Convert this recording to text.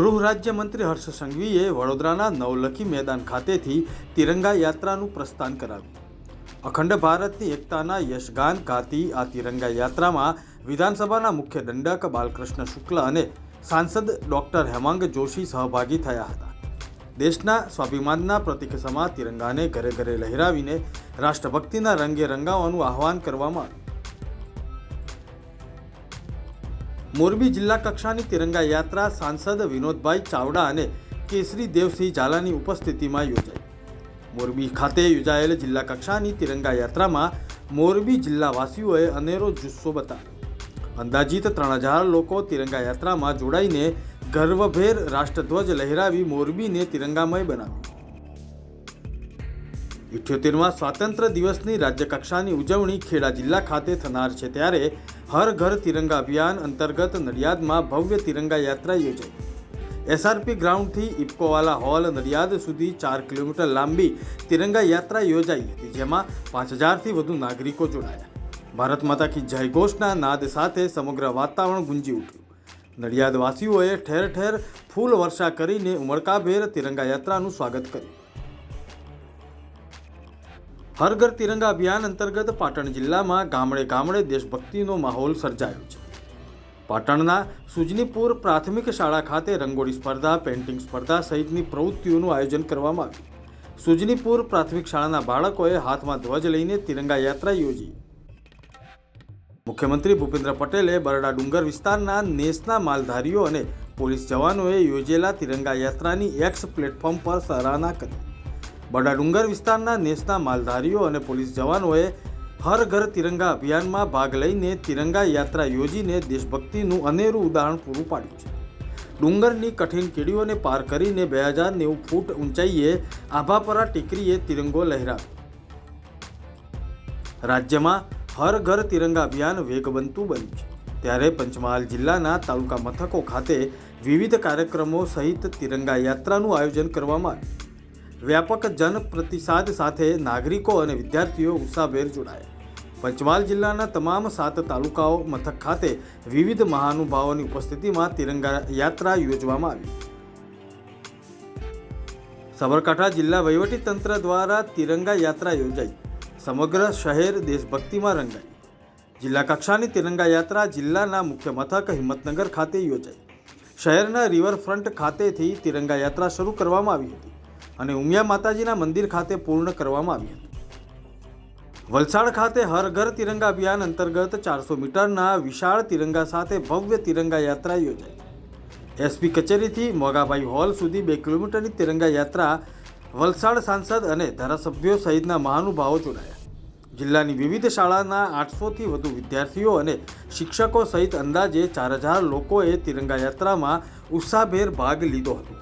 ગૃહ રાજ્યમંત્રી હર્ષ સંઘવીએ વડોદરાના નવલખી મેદાન ખાતેથી તિરંગા યાત્રાનું પ્રસ્થાન કરાવ્યું. અખંડ ભારતની એકતાના યશગાન ગાતી આ તિરંગા યાત્રામાં વિધાનસભાના મુખ્ય દંડક બાલકૃષ્ણ શુક્લ અને સાંસદ ડોક્ટર હેમાંગ જોશી સહભાગી થયા હતા. દેશના સ્વાભિમાનના પ્રતીક સમા તિરંગાને ઘરે ઘરે લહેરાવીને રાષ્ટ્રભક્તિના રંગે રંગાવવાનું આહવાન કરવામાં આવ્યું. મોરબી જિલ્લા કક્ષાની તિરંગા યાત્રા સાંસદ વિનોદભાઈ ચાવડા અને કેસરી દેવસિંહ ઝાલાની ઉપસ્થિતિમાં યોજાઈ. મોરબી ખાતે યોજાયેલ જિલ્લા કક્ષાની તિરંગા યાત્રામાં મોરબી જિલ્લાવાસીઓએ અનેરો જુસ્સો બતાવ્યો. અંદાજિત ત્રણ હજાર લોકો તિરંગા યાત્રામાં જોડાઈને ગર્વભેર રાષ્ટ્રધ્વજ લહેરાવી મોરબીને તિરંગામય બનાવ્યું. ઇઠ્યોતેરમાં સ્વાતંત્ર્ય દિવસની રાજ્યકક્ષાની ઉજવણી ખેડા જિલ્લા ખાતે થનાર છે ત્યારે હર ઘર તિરંગા અભિયાન અંતર્ગત નડિયાદમાં ભવ્ય તિરંગા યાત્રા યોજાઈ. એસઆરપી ગ્રાઉન્ડથી ઇપકોવાલા હોલ નડિયાદ સુધી ચાર કિલોમીટર લાંબી તિરંગા યાત્રા યોજાઈ હતી, જેમાં પાંચ હજારથી વધુ નાગરિકો જોડાયા. ભારત માતા કી જય ઘોષના નાદ સાથે સમગ્ર વાતાવરણ ગુંજી ઉઠ્યું. નડિયાદવાસીઓએ ઠેર ઠેર ફૂલ વર્ષા કરીને ઉમળકાભેર તિરંગા યાત્રાનું સ્વાગત કર્યું. હર ઘર તિરંગા અભિયાન અંતર્ગત પાટણ જિલ્લામાં ગામડે ગામડે દેશભક્તિનો માહોલ સર્જાયો છે. પાટણના સુજનીપુર પ્રાથમિક શાળા ખાતે રંગોળી સ્પર્ધા, પેઇન્ટિંગ સ્પર્ધા સહિતની પ્રવૃત્તિઓનું આયોજન કરવામાં આવ્યું. સુજનીપુર પ્રાથમિક શાળાના બાળકોએ હાથમાં ધ્વજ લઈને તિરંગા યાત્રા યોજી. મુખ્યમંત્રી ભૂપેન્દ્ર પટેલે બરડા ડુંગર વિસ્તારના નેસના માલધારીઓ અને પોલીસ જવાનોએ યોજેલા તિરંગા યાત્રાની એક્સ પ્લેટફોર્મ પર સરાહના કરી. બરડા ડુંગર વિસ્તારના નેસના માલધારીઓ અને પોલીસ જવાનોએ હર ઘર તિરંગા અભિયાનમાં ભાગ લઈને તિરંગા યાત્રા યોજીને દેશભક્તિનું અનેરું ઉદાહરણ પૂરું પાડ્યું છે. ડુંગરની કઠિન કીડીઓને પાર કરીને બે હજાર નેવું ફૂટ ઊંચાઈએ આભાપરા ટેકરીએ તિરંગો લહેરાવ્યો. રાજ્યમાં હર ઘર તિરંગા અભિયાન વેગવંતું બન્યું છે. ત્યારે પંચમહાલ જિલ્લાના તાલુકા મથકો ખાતે વિવિધ કાર્યક્રમો સહિત તિરંગા યાત્રાનું આયોજન કરવામાં આવ્યું. વ્યાપક જન પ્રતિસાદ સાથે નાગરિકો અને વિદ્યાર્થીઓ ઉત્સાહભેર જોડાયા. પંચમહાલ જિલ્લાના તમામ સાત તાલુકાઓ, મથક ખાતે વિવિધ મહાનુભાવોની ઉપસ્થિતિમાં તિરંગા યાત્રા યોજવામાં આવી. સાબરકાંઠા જિલ્લા વહીવટી તંત્ર દ્વારા તિરંગા યાત્રા યોજાઈ. સમગ્ર શહેર દેશભક્તિમાં રંગાઈ. જિલ્લા કક્ષાની તિરંગા યાત્રા જિલ્લાના મુખ્ય મથક હિંમતનગર ખાતે યોજાઈ. શહેરના રિવરફ્રન્ટ ખાતેથી તિરંગા યાત્રા શરૂ કરવામાં આવી હતી. અને ઉમિયા માતાજીના મંદિર ખાતે પૂર્ણ કરવામાં આવી હતી. વલસાડ ખાતે હર ઘર તિરંગા અભિયાન અંતર્ગત ચારસો મીટરના વિશાળ તિરંગા સાથે ભવ્ય તિરંગા યાત્રા યોજાઈ. એસપી કચેરીથી મોગાભાઈ હોલ સુધી બે કિલોમીટરની તિરંગા યાત્રા વલસાડ સાંસદ અને ધારાસભ્યો સહિતના મહાનુભાવો જોડાયા. જિલ્લાની વિવિધ શાળાના આઠસોથી વધુ વિદ્યાર્થીઓ અને શિક્ષકો સહિત અંદાજે ચાર હજાર લોકોએ તિરંગા યાત્રામાં ઉત્સાહભેર ભાગ લીધો હતો.